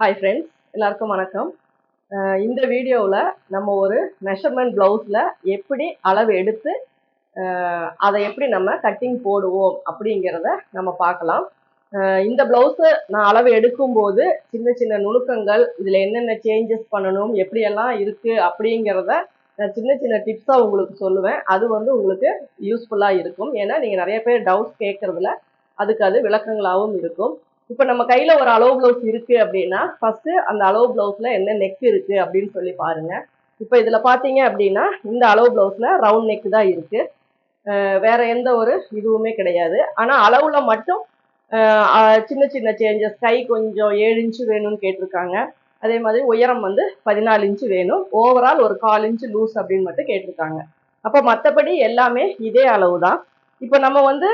Hi friends எல்லாருக்கும் வணக்கம். இந்த வீடியோவில் நம்ம ஒரு மெஷர்மெண்ட் ப்ளவுஸில் எப்படி அளவு எடுத்து அதை எப்படி நம்ம கட்டிங் போடுவோம் அப்படிங்கிறத நம்ம பார்க்கலாம். இந்த ப்ளவுஸு நான் அளவு எடுக்கும்போது சின்ன சின்ன நுணுக்கங்கள் இதில் என்னென்ன சேஞ்சஸ் பண்ணணும் எப்படியெல்லாம் இருக்குது அப்படிங்கிறத நான் சின்ன சின்ன டிப்ஸாக உங்களுக்கு சொல்லுவேன். அது வந்து உங்களுக்கு யூஸ்ஃபுல்லாக இருக்கும். ஏன்னா நீங்கள் நிறைய பேர் டவுட்ஸ் கேட்குறதுல அதுக்கு அது விளக்கங்களாகவும் இருக்கும். இப்போ நம்ம கையில் ஒரு அளவு ப்ளவுஸ் இருக்குது அப்படின்னா ஃபஸ்ட்டு அந்த அளவு ப்ளவுஸில் என்ன நெக் இருக்குது அப்படின்னு சொல்லி பாருங்கள் இப்போ இதில் பார்த்தீங்க அப்படின்னா இந்த அளவு ப்ளவுஸில் ரவுண்ட் நெக் தான் இருக்குது வேற எந்த ஒரு இதுவுமே கிடையாது. ஆனால் அளவில் மட்டும் சின்ன சின்ன சேஞ்சஸ் கை கொஞ்சம் ஏழு இன்ச்சு வேணும்னு கேட்டிருக்காங்க. அதே மாதிரி உயரம் வந்து பதினாலு இன்ச்சு வேணும். ஓவரால் ஒரு கால் இன்ச்சு லூஸ் அப்படின்னு மட்டும் கேட்டிருக்காங்க. அப்போ மற்றபடி எல்லாமே இதே அளவு தான் இப்போ நம்ம வந்து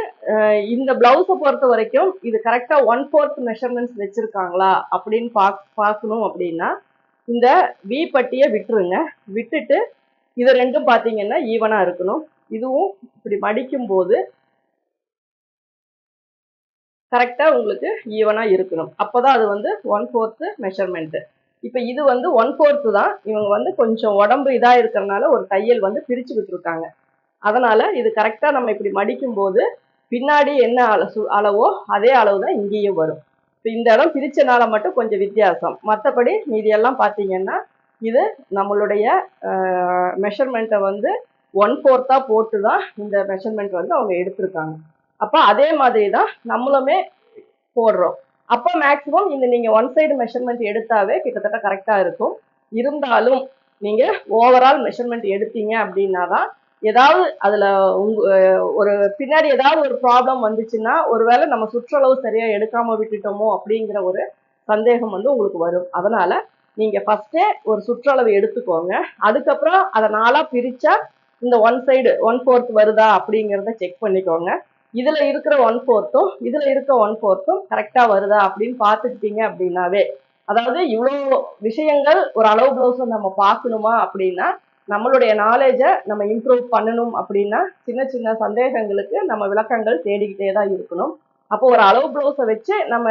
இந்த பிளவுஸை பொறுத்த வரைக்கும் இது கரெக்டாக ஒன் ஃபோர்த் மெஷர்மெண்ட்ஸ் வச்சுருக்காங்களா அப்படின்னு பாக் பார்க்கணும் அப்படின்னா இந்த வி பட்டியை விட்டுருங்க. விட்டுட்டு இது ரெண்டும் பார்த்தீங்கன்னா ஈவனாக இருக்கணும். இதுவும் இப்படி மடிக்கும் போது கரெக்டாக உங்களுக்கு ஈவனாக இருக்கணும். அப்போ தான் அது வந்து ஒன் ஃபோர்த்து மெஷர்மெண்ட்டு இப்போ இது வந்து ஒன் ஃபோர்த்து தான். இவங்க வந்து கொஞ்சம் உடம்பு இதாக இருக்கிறனால ஒரு தையல் வந்து பிரித்து விட்டுருக்காங்க. அதனால் இது கரெக்டாக நம்ம இப்படி மடிக்கும் போது பின்னாடி என்ன சு அளவோ அதே அளவு தான் இங்கேயும் வரும். இப்போ இந்த இடம் பிரித்தனால மட்டும் கொஞ்சம் வித்தியாசம். மற்றபடி மீதியெல்லாம் பார்த்தீங்கன்னா இது நம்மளுடைய மெஷர்மெண்ட்டை வந்து ஒன் ஃபோர்த்தாக போட்டு தான் இந்த மெஷர்மெண்ட் வந்து அவங்க எடுத்திருக்காங்க. அப்போ அதே மாதிரி தான் நம்மளுமே போடுறோம். அப்போ மேக்ஸிமம் இந்த நீங்கள் ஒன் சைடு மெஷர்மெண்ட் எடுத்தாவே கிட்டத்தட்ட கரெக்டாக இருக்கும். இருந்தாலும் நீங்கள் ஓவரால் மெஷர்மெண்ட் எடுத்தீங்க அப்படின்னா தான் ஏதாவது அதில் உங்க ஒரு பின்னாடி ஏதாவது ஒரு ப்ராப்ளம் வந்துச்சுன்னா ஒருவேளை நம்ம சுற்றளவு சரியாக எடுக்காமல் விட்டுட்டோமோ அப்படிங்கிற ஒரு சந்தேகம் வந்து உங்களுக்கு வரும். அதனால் நீங்கள் ஃபஸ்ட்டே ஒரு சுற்றளவு எடுத்துக்கோங்க. அதுக்கப்புறம் அதை நாளாக பிரித்தா இந்த ஒன் சைடு ஒன் ஃபோர்த் வருதா அப்படிங்கிறத செக் பண்ணிக்கோங்க. இதில் இருக்கிற ஒன் ஃபோர்த்தும் இதில் இருக்க ஒன் ஃபோர்த்தும் கரெக்டாக வருதா அப்படின்னு பார்த்துக்கிட்டீங்க அப்படின்னாவே அதாவது இவ்வளோ விஷயங்கள் ஒரு அளவு ப்ளவுஸை நம்ம பார்க்கணுமா அப்படின்னா நம்மளுடைய நாலேஜை நம்ம இம்ப்ரூவ் பண்ணணும் அப்படின்னா சின்ன சின்ன சந்தேகங்களுக்கு நம்ம விளக்கங்கள் தேடிக்கிட்டே தான் இருக்கணும். அப்போ ஒரு அளவு ப்ளவுஸை வச்சு நம்ம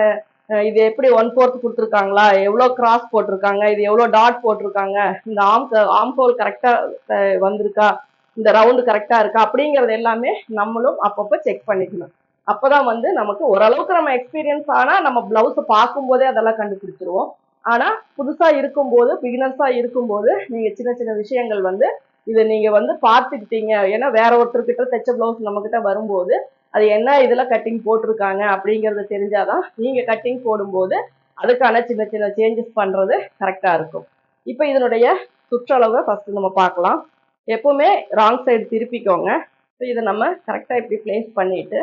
இது எப்படி ஒன் ஃபோர்த் கொடுத்துருக்காங்களா? எவ்வளோ கிராஸ் போட்டிருக்காங்க? இது எவ்வளோ டாட் போட்டிருக்காங்க? இந்த ஆம் ஆம் ஹோல் கரெக்டாக வந்திருக்கா? இந்த ரவுண்டு கரெக்டாக இருக்கா? அப்படிங்கிறது எல்லாமே நம்மளும் அப்பப்போ செக் பண்ணிக்கணும். அப்போ தான் வந்து நமக்கு ஓரளவுக்கு நம்ம எக்ஸ்பீரியன்ஸ் ஆனால் நம்ம ப்ளவுஸை பார்க்கும்போதே அதெல்லாம் கண்டுபிடிச்சிருவோம். ஆனால் புதுசாக இருக்கும்போது பிகினர்ஸாக இருக்கும்போது நீங்கள் சின்ன சின்ன விஷயங்கள் வந்து இதை நீங்கள் வந்து பார்த்துக்கிட்டீங்க. ஏன்னா வேற ஒருத்தர்கிட்ட தைச்ச ப்ளவுஸ் நம்மக்கிட்ட வரும்போது அது என்ன இதில் கட்டிங் போட்டிருக்காங்க அப்படிங்கிறது தெரிஞ்சாதான் நீங்கள் கட்டிங் போடும்போது அதுக்கான சின்ன சின்ன சேஞ்சஸ் பண்ணுறது கரெக்டாக இருக்கும். இப்போ இதனுடைய சுற்றளவை ஃபஸ்ட்டு நம்ம பார்க்கலாம். எப்பவுமே ராங் சைடு திருப்பிக்கோங்க. ஸோ இதை நம்ம கரெக்டாக இப்படி ப்ளேஸ் பண்ணிட்டு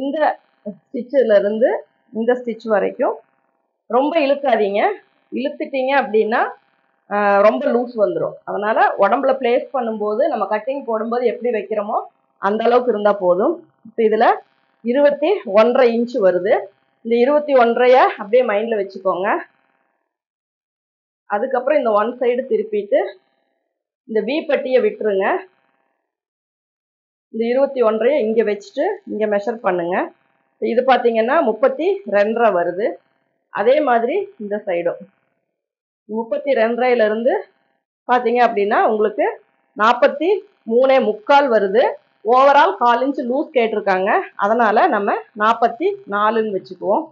இந்த ஸ்டிச்சில் இருந்து இந்த ஸ்டிச் வரைக்கும் ரொம்ப இழுக்காதீங்க. இழுத்துட்டீங்க அப்படின்னா ரொம்ப லூஸ் வந்துடும் அதனால் உடம்புல ப்ளேஸ் பண்ணும்போது நம்ம கட்டிங் போடும்போது எப்படி வைக்கிறோமோ அந்த அளவுக்கு இருந்தால் போதும். இப்போ இதில் இருபத்தி ஒன்றரை இன்ச்சு வருது. இந்த இருபத்தி ஒன்றைய அப்படியே மைண்டில் வச்சுக்கோங்க. அதுக்கப்புறம் இந்த ஒன் சைடு திருப்பிட்டு இந்த வி பட்டியை விட்டுருங்க. இந்த இருபத்தி ஒன்றைய இங்கே வச்சுட்டு இங்கே மெஷர் பண்ணுங்கள் இது பார்த்தீங்கன்னா முப்பத்தி ரெண்டரை வருது. அதே மாதிரி இந்த சைடும் முப்பத்தி ரெண்டரைலேருந்து பார்த்தீங்க அப்படின்னா உங்களுக்கு நாற்பத்தி மூணே முக்கால் வருது. ஓவரால் கால் இன்ச்சு லூஸ் கேட்டிருக்காங்க. அதனால் நம்ம நாற்பத்தி நாலுன்னு வச்சுக்குவோம்.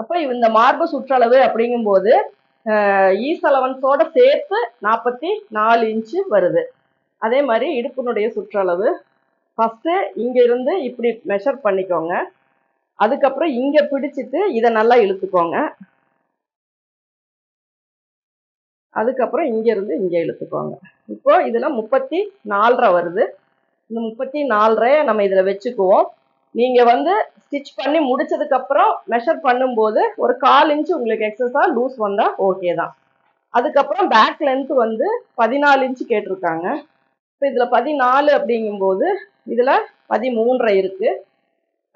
அப்போ இந்த மார்பு சுற்றளவு அப்படிங்கும்போது ஈஸ் அலவன்ஸோட சேர்த்து நாற்பத்தி நாலு இன்ச்சு வருது. அதே மாதிரி இடுப்பினுடைய சுற்றளவு. ஃபஸ்ட்டு இங்கேருந்து இப்படி மெஷர் பண்ணிக்கோங்க. அதுக்கப்புறம் இங்கே பிடிச்சிட்டு இதை நல்லா இழுத்துக்கோங்க. அதுக்கப்புறம் இங்கேருந்து இங்கே இழுத்துக்கோங்க. இப்போ இதில் முப்பத்தி நாலரை வருது. இந்த முப்பத்தி நாலரை நம்ம இதில் வச்சுக்குவோம். நீங்கள் வந்து ஸ்டிச் பண்ணி முடிச்சதுக்கப்புறம் மெஷர் பண்ணும்போது ஒரு கால் இன்ச்சு உங்களுக்கு எக்ஸஸாக லூஸ் வந்தால் ஓகே தான். அதுக்கப்புறம் பேக் லென்த் வந்து பதினாலு இன்ச்சு கேட்டிருக்காங்க. இப்போ இதில் பதினாலு அப்படிங்கும்போது இதில் பதிமூன்றரை இருக்குது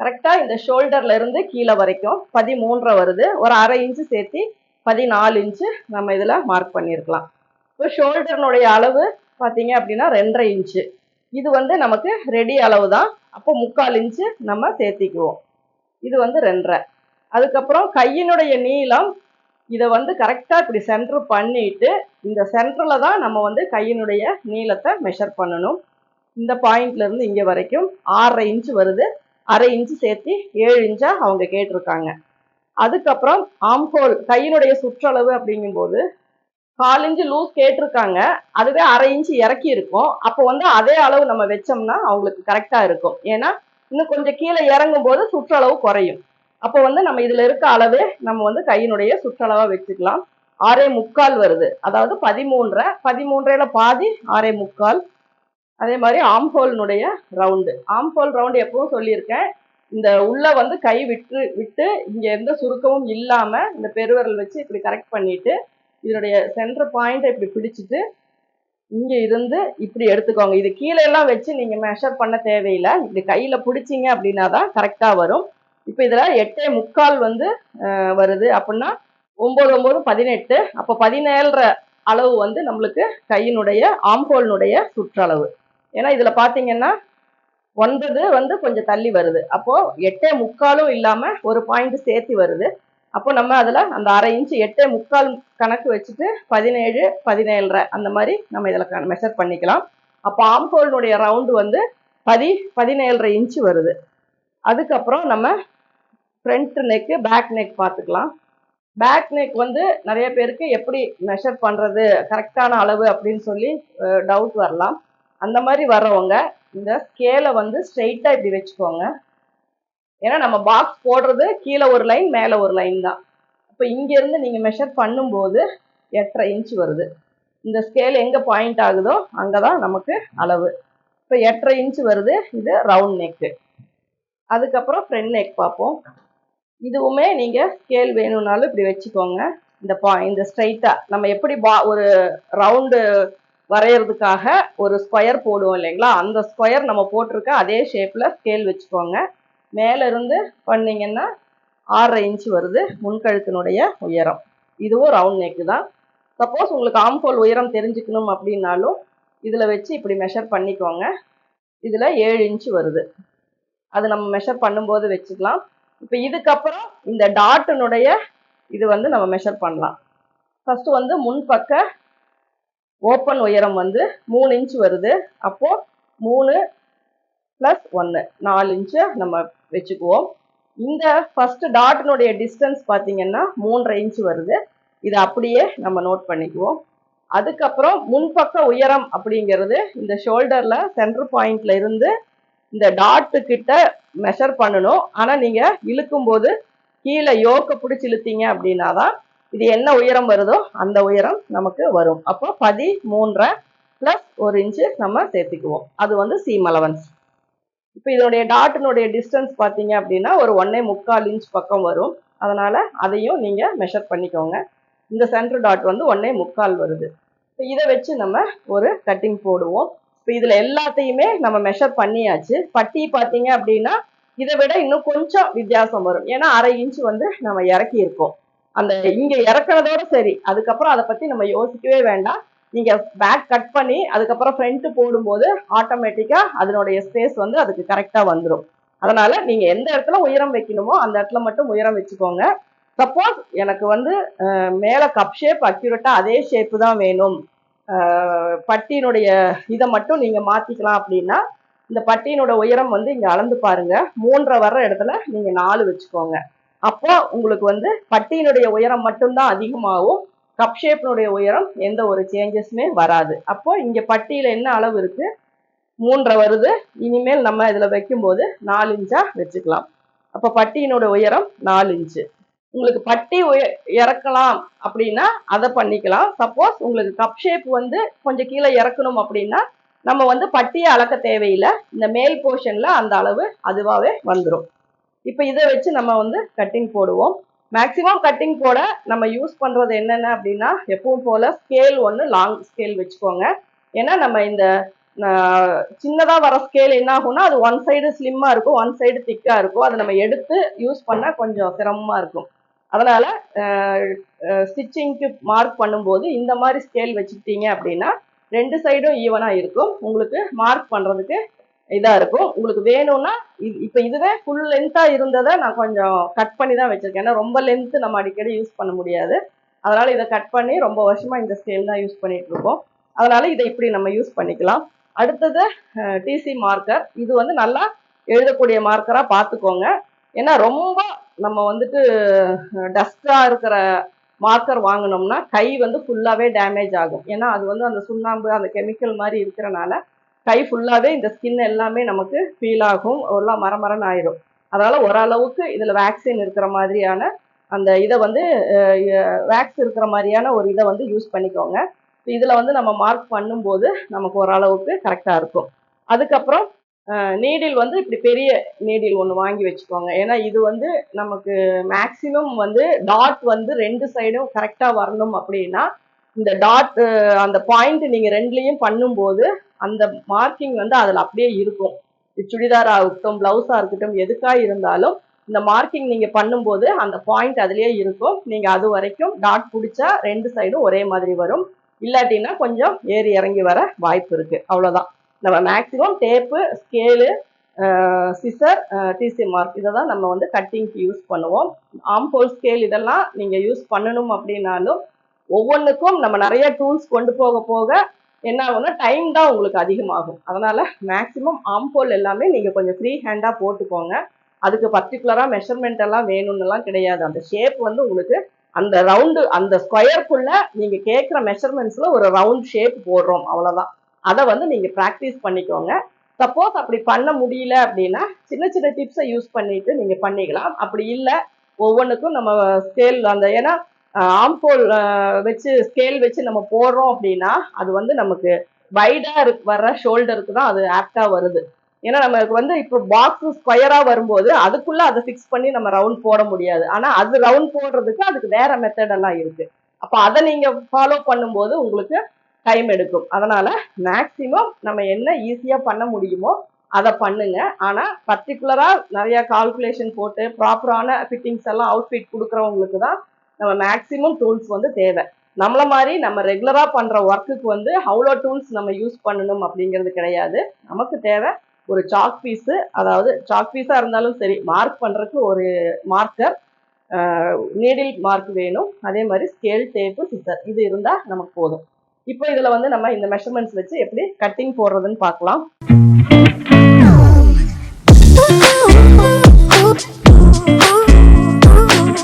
கரெக்டாக இந்த ஷோல்டர்லேருந்து கீழே வரைக்கும் பதிமூன்றரை வருது. ஒரு அரை இன்ச்சு சேர்த்து பதினாலு இன்ச்சு நம்ம இதில் மார்க் பண்ணியிருக்கலாம் இப்போ ஷோல்டர்னுடைய அளவு பார்த்தீங்க அப்படின்னா ரெண்டரை இன்ச்சு இது வந்து நமக்கு ரெடி அளவு தான் அப்போ முக்கால் இன்ச்சு நம்ம சேர்த்திக்குவோம். இது வந்து ரெண்டரை. அதுக்கப்புறம் கையினுடைய நீளம் இதை வந்து கரெக்டாக இப்படி சென்டர் பண்ணிட்டு இந்த சென்டரில் தான் நம்ம வந்து கையினுடைய நீளத்தை மெஷர் பண்ணணும். இந்த பாயிண்ட்லேருந்து இங்கே வரைக்கும் ஆறரை இன்ச்சு வருது. அரை இன்ச்சு சேர்த்து ஏழு இன்ச்சாக அவங்க கேட்டிருக்காங்க. அதுக்கப்புறம் ஆம்ஹோல் கையினுடைய சுற்றளவு அப்படிங்கும்போது கால் இன்ச்சு லூஸ் கேட்டிருக்காங்க. அதுவே அரை இன்ச்சு இறக்கி இருக்கும் அப்போ வந்து அதே அளவு நம்ம வச்சோம்னா அவங்களுக்கு கரெக்டாக இருக்கும். ஏன்னா இன்னும் கொஞ்சம் கீழே இறங்கும் போது சுற்றளவு குறையும். அப்போ வந்து நம்ம இதில் இருக்க அளவே நம்ம வந்து கையினுடைய சுற்றளவாக வச்சுக்கலாம். ஆறே முக்கால் வருது. அதாவது பதிமூன்றரை பதிமூன்றையில பாதி ஆறே முக்கால். அதே மாதிரி ஆம்ஹோல்னுடைய ரவுண்டு ஆம்ஹோல் ரவுண்டு எப்பவும் சொல்லியிருக்கேன். இந்த உள்ள வந்து கை விட்டு விட்டு இங்க எந்த சுருக்கமும் இல்லாம இந்த பெருவரல் வச்சு இப்படி கரெக்ட் பண்ணிட்டு இதனுடைய சென்டர் பாயிண்ட்டை இப்படி பிடிச்சிட்டு இங்க இருந்து இப்படி எடுத்துக்கோங்க. இது கீழே எல்லாம் வச்சு நீங்க மெஷர் பண்ண தேவையில்லை. இப்படி கையில பிடிச்சிங்க அப்படின்னா தான் கரெக்டா வரும். இப்போ இதுல எட்டே முக்கால் வந்து வருது அப்படின்னா ஒன்பது ஒன்பது பதினெட்டு. அப்போ பதினேழரை அளவு வந்து நம்மளுக்கு கையினுடைய ஆம்ஹோல்னுடைய சுற்றளவு. ஏன்னா இதுல பாத்தீங்கன்னா ஒன்பது வந்து கொஞ்சம் தள்ளி வருது. அப்போ எட்டே முக்காலும் இல்லாம ஒரு பாயிண்ட் சேர்த்து வருது. அப்போ நம்ம அதுல அந்த அரை இன்ச்சு எட்டே முக்கால் கணக்கு வச்சுட்டு பதினேழு பதினேழரை அந்த மாதிரி நம்ம இதில் மெஷர் பண்ணிக்கலாம். அப்போ ஆம்ஹோல்னுடைய ரவுண்டு வந்து பதி பதினேழரை இன்ச்சு வருது. அதுக்கப்புறம் நம்ம ஃப்ரண்ட் நெக்கு பேக் நெக் பார்த்துக்கலாம். பேக் நெக் வந்து நிறைய பேருக்கு எப்படி மெஷர் பண்ணுறது கரெக்டான அளவு அப்படின்னு சொல்லி டவுட் வரலாம். அந்த மாதிரி வர்றவங்க இந்த ஸ்கேலை வந்து ஸ்ட்ரெயிட்டாக இப்படி வச்சுக்கோங்க. ஏன்னா நம்ம பாக்ஸ் போடுறது கீழே ஒரு லைன் மேலே ஒரு லைன் தான். இப்போ இங்கேருந்து நீங்கள் மெஷர் பண்ணும்போது எட்டரை இன்ச் வருது. இந்த ஸ்கேல் எங்கே பாயிண்ட் ஆகுதோ அங்கே தான் நமக்கு அளவு. இப்போ எட்டரை இன்ச் வருது இது ரவுண்ட் நெக்கு அதுக்கப்புறம் ஃப்ரண்ட் நெக் பார்ப்போம். இதுவுமே நீங்கள் ஸ்கேல் வேணும்னாலும் இப்படி வச்சுக்கோங்க. இந்த பா இந்த ஸ்ட்ரைட்டாக நம்ம எப்படி பா ஒரு ரவுண்டு வரைகிறதுக்காக ஒரு ஸ்கொயர் போடுவோம் இல்லைங்களா? அந்த ஸ்கொயர் நம்ம போட்டிருக்க அதே ஷேப்பில் ஸ்கேல் வச்சுக்கோங்க. மேலேருந்து பண்ணிங்கன்னா பண்ணீங்கன்னா ஆறரை இன்ச்சு வருது முன்கழுத்தினுடைய உயரம். இதுவும் ரவுண்ட் நெக்கு தான். சப்போஸ் உங்களுக்கு ஆம்ஃபோல் உயரம் தெரிஞ்சுக்கணும் அப்படின்னாலும் இதில் வச்சு இப்படி மெஷர் பண்ணிக்கோங்க. இதில் ஏழு இன்ச்சு வருது. அது நம்ம மெஷர் பண்ணும்போது வச்சுக்கலாம். இப்போ இதுக்கப்புறம் இந்த டாட்டினுடைய இது வந்து நம்ம மெஷர் பண்ணலாம். ஃபஸ்ட்டு வந்து முன்பக்க ஓப்பன் உயரம் வந்து மூணு இன்ச் வருது. அப்போது மூணு ப்ளஸ் ஒன்று நாலு இன்ச்சு நம்ம வச்சுக்குவோம். இந்த ஃபஸ்ட்டு டாட்டினுடைய டிஸ்டன்ஸ் பார்த்தீங்கன்னா மூன்றரை இன்ச் வருது. இதை அப்படியே நம்ம நோட் பண்ணிக்குவோம். அதுக்கப்புறம் முன்பக்க உயரம் அப்படிங்கிறது இந்த ஷோல்டரில் சென்டர் பாயிண்ட்ல இருந்து இந்த டாட்டு கிட்ட மெஷர் பண்ணணும். ஆனால் நீங்கள் இழுக்கும் போது கீழே யோக்க பிடிச்சி இழுத்தீங்க அப்படின்னா தான் இது என்ன உயரம் வருதோ அந்த உயரம் நமக்கு வரும். அப்போ பதி மூன்றரை பிளஸ் ஒரு இன்ச்சு நம்ம சேர்த்துக்குவோம். அது வந்து சீம் அலவன்ஸ் இப்போ இதனுடைய டாட்டினுடைய டிஸ்டன்ஸ் பார்த்தீங்க அப்படின்னா ஒரு ஒன்னே முக்கால் இன்ச் பக்கம் வரும். அதனால் அதையும் நீங்கள் மெஷர் பண்ணிக்கோங்க. இந்த சென்ட்ரு டாட் வந்து ஒன்னே முக்கால் வருது. இப்போ இதை வச்சு நம்ம ஒரு கட்டிங் போடுவோம். இப்போ இதில் எல்லாத்தையுமே நம்ம மெஷர் பண்ணியாச்சு. பட்டி பார்த்தீங்க அப்படின்னா இதை விட இன்னும் கொஞ்சம் வித்தியாசம் வரும். ஏன்னா அரை இன்ச் வந்து நம்ம இறக்கி இருக்கோம் அந்த இங்க இறக்குறதோட சரி. அதுக்கப்புறம் அதை பத்தி நம்ம யோசிக்கவே வேண்டாம். நீங்க பேக் கட் பண்ணி அதுக்கப்புறம் ஃப்ரண்ட் போடும்போது ஆட்டோமேட்டிக்கா அதனுடைய ஸ்பேஸ் வந்து அதுக்கு கரெக்டா வந்துடும் அதனால நீங்க எந்த இடத்துல உயரம் வைக்கணுமோ அந்த இடத்துல மட்டும் உயரம் வச்சுக்கோங்க. சப்போஸ் எனக்கு வந்து மேலே மேல கப் ஷேப் அக்யூரேட்டாக அதே ஷேப்பு தான் வேணும். பட்டியினுடைய இதை மட்டும் நீங்க மாத்திக்கலாம் அப்படின்னா இந்த பட்டியினோட உயரம் வந்து இங்க அளந்து பாருங்க. மூன்றரை வர்ற இடத்துல நீங்க நாலு வச்சுக்கோங்க. அப்போ உங்களுக்கு வந்து பட்டியினுடைய உயரம் மட்டும்தான் அதிகமாகும் கப் ஷேப்னுடைய உயரம் எந்த ஒரு சேஞ்சஸுமே வராது. அப்போ இங்கே பட்டியில் என்ன அளவு இருக்கு? மூன்றரை வருது. இனிமேல் நம்ம இதில் வைக்கும்போது நாலு இன்ச்சாக வச்சுக்கலாம். அப்போ பட்டியினோட உயரம் நாலு இன்ச்சு. உங்களுக்கு பட்டி உய இறக்கலாம் அப்படின்னா அதை பண்ணிக்கலாம். சப்போஸ் உங்களுக்கு கப் ஷேப் வந்து கொஞ்சம் கீழே இறக்கணும் அப்படின்னா நம்ம வந்து பட்டியை அளக்க தேவையில்லை. இந்த மேல் போர்ஷனில் அந்த அளவு அதுவாகவே வந்துடும் இப்போ இதை வச்சு நம்ம வந்து கட்டிங் போடுவோம். மேக்ஸிமம் கட்டிங் போட நம்ம யூஸ் பண்ணுறது என்னென்ன அப்படின்னா எப்பவும் போல் ஸ்கேல் ஒன்று லாங் ஸ்கேல் வச்சுக்கோங்க. ஏன்னா நம்ம இந்த சின்னதாக வர ஸ்கேல் என்ன ஆகும்னா அது ஒன் சைடு ஸ்லிம்மாக இருக்கும் ஒன் சைடு திக்காக இருக்கும். அதை நம்ம எடுத்து யூஸ் பண்ணால் கொஞ்சம் சிரமமாக இருக்கும். அதனால் ஸ்டிச்சிங்க்கு மார்க் பண்ணும்போது இந்த மாதிரி ஸ்கேல் வச்சுக்கிட்டீங்க அப்படின்னா ரெண்டு சைடும் ஈவனாக இருக்கும். உங்களுக்கு மார்க் பண்ணுறதுக்கு இதா இருக்கும். உங்களுக்கு வேணும்னா இது இப்போ இதுவே ஃபுல் லென்த்தா இருந்ததை நான் கொஞ்சம் கட் பண்ணி தான் வச்சிருக்கேன். ஏன்னா ரொம்ப லென்த்து நம்ம அடிக்கடி யூஸ் பண்ண முடியாது. அதனால இதை கட் பண்ணி ரொம்ப வருஷமா இந்த ஸ்கேல் தான் யூஸ் பண்ணிட்டு இருக்கோம். அதனால இதை இப்படி நம்ம யூஸ் பண்ணிக்கலாம். அடுத்தது டிசி மார்க்கர் இது வந்து நல்லா எழுதக்கூடிய மார்க்கராக பார்த்துக்கோங்க. ஏன்னா ரொம்ப நம்ம வந்துட்டு டஸ்ட்டாக இருக்கிற மார்க்கர் வாங்கினோம்னா கை வந்து ஃபுல்லாகவே டேமேஜ் ஆகும். ஏன்னா அது வந்து அந்த சுண்ணாம்பு அந்த கெமிக்கல் மாதிரி இருக்கிறனால கை ஃபுல்லாகவே இந்த ஸ்கின் எல்லாமே நமக்கு ஃபீல் ஆகும். எல்லாம் மரமரன்னு ஆயிடும் அதனால் ஓரளவுக்கு இதில் வேக்சின் இருக்கிற மாதிரியான அந்த இதை வந்து வேக்ஸ் இருக்கிற மாதிரியான ஒரு இதை வந்து யூஸ் பண்ணிக்கோங்க. இதில் வந்து நம்ம மார்க் பண்ணும்போது நமக்கு ஓரளவுக்கு கரெக்டாக இருக்கும். அதுக்கப்புறம் நீடில் வந்து இப்படி பெரிய நீடில் ஒன்று வாங்கி வச்சுக்கோங்க. ஏன்னா இது வந்து நமக்கு மேக்சிமம் வந்து டாட் வந்து ரெண்டு சைடும் கரெக்டாக வரணும் அப்படின்னா இந்த டாட் அந்த பாயிண்ட் நீங்கள் ரெண்டுலேயும் பண்ணும்போது அந்த மார்க்கிங் வந்து அதில் அப்படியே இருக்கும். சுடிதாராக இருக்கட்டும் ப்ளவுஸாக இருக்கட்டும் எதுக்காக இருந்தாலும் இந்த மார்க்கிங் நீங்கள் பண்ணும்போது அந்த பாயிண்ட் அதுலேயே இருக்கும். நீங்கள் அது வரைக்கும் டாட் பிடிச்சா ரெண்டு சைடும் ஒரே மாதிரி வரும். இல்லாட்டினா கொஞ்சம் ஏறி இறங்கி வர வாய்ப்பு இருக்குது அவ்வளோதான் நம்ம மேக்ஸிமம் டேப்பு ஸ்கேலு சிசர் டிசி மார்க் இதை தான் நம்ம வந்து கட்டிங்க்கு யூஸ் பண்ணுவோம். ஆம்ஹோல் ஸ்கேல் இதெல்லாம் நீங்கள் யூஸ் பண்ணணும் அப்படின்னாலும் ஒவ்வொன்றுக்கும் நம்ம நிறைய டூல்ஸ் கொண்டு போக போக என்ன ஆகும்னா டைம் தான் உங்களுக்கு அதிகமாகும். அதனால் மேக்ஸிமம் ஆம்போல் எல்லாமே நீங்கள் கொஞ்சம் ஃப்ரீ ஹேண்டாக போட்டுக்கோங்க. அதுக்கு பர்டிகுலராக மெஷர்மெண்ட் எல்லாம் வேணும்னுலாம் கிடையாது. அந்த ஷேப் வந்து உங்களுக்கு அந்த ரவுண்டு அந்த ஸ்கொயர்க்குள்ளே நீங்கள் கேட்குற மெஷர்மெண்ட்ஸில் ஒரு ரவுண்ட் ஷேப் போடுறோம். அவ்வளோதான் அதை வந்து நீங்கள் ப்ராக்டிஸ் பண்ணிக்கோங்க. சப்போஸ் அப்படி பண்ண முடியல அப்படின்னா சின்ன சின்ன டிப்ஸை யூஸ் பண்ணிட்டு நீங்கள் பண்ணிக்கலாம். அப்படி இல்லை ஒவ்வொன்றுக்கும் நம்ம ஸ்கேல் அந்த ஏன்னா ஆம்போல் வச்சு ஸ்கேல் வச்சு நம்ம போடுறோம் அப்படின்னா அது வந்து நமக்கு வைடா வர்ற ஷோல்டருக்கு தான் அது ஆப்டா வருது. ஏன்னா நமக்கு வந்து இப்போ பாக்ஸ் ஸ்கொயரா வரும்போது அதுக்குள்ள அதை ஃபிக்ஸ் பண்ணி நம்ம ரவுண்ட் போட முடியாது. ஆனா அது ரவுண்ட் போடுறதுக்கு அதுக்கு வேற மெத்தட் எல்லாம் இருக்கு. அப்ப அதை நீங்க ஃபாலோ பண்ணும்போது உங்களுக்கு டைம் எடுக்கும். அதனால மேக்சிமம் நம்ம என்ன ஈஸியா பண்ண முடியுமோ அதை பண்ணுங்க. ஆனா பர்டிகுலரா நிறைய கால்குலேஷன் போட்டு ப்ராப்பரான ஃபிட்டிங்ஸ் எல்லாம் அவுட்ஃபிட் கொடுக்குறவங்களுக்கு தான் நம்ம மேக்சிமம் டூல்ஸ் வந்து தேவை. நம்மள மாதிரி நம்ம ரெகுலராக பண்ணுற ஒர்க்குக்கு வந்து அவ்வளோ டூல்ஸ் நம்ம யூஸ் பண்ணணும் அப்படிங்கிறது கிடையாது. நமக்கு தேவை ஒரு சாக் பீஸு அதாவது சாக் பீஸாக இருந்தாலும் சரி மார்க் பண்ணுறதுக்கு ஒரு மார்க்கர் நீடில் மார்க் வேணும். அதே மாதிரி ஸ்கேல் டேப்பு சிசர் இது இருந்தால் நமக்கு போதும். இப்போ இதில் வந்து நம்ம இந்த மெஷர்மெண்ட்ஸ் வச்சு எப்படி கட்டிங் போடுறதுன்னு பார்க்கலாம்.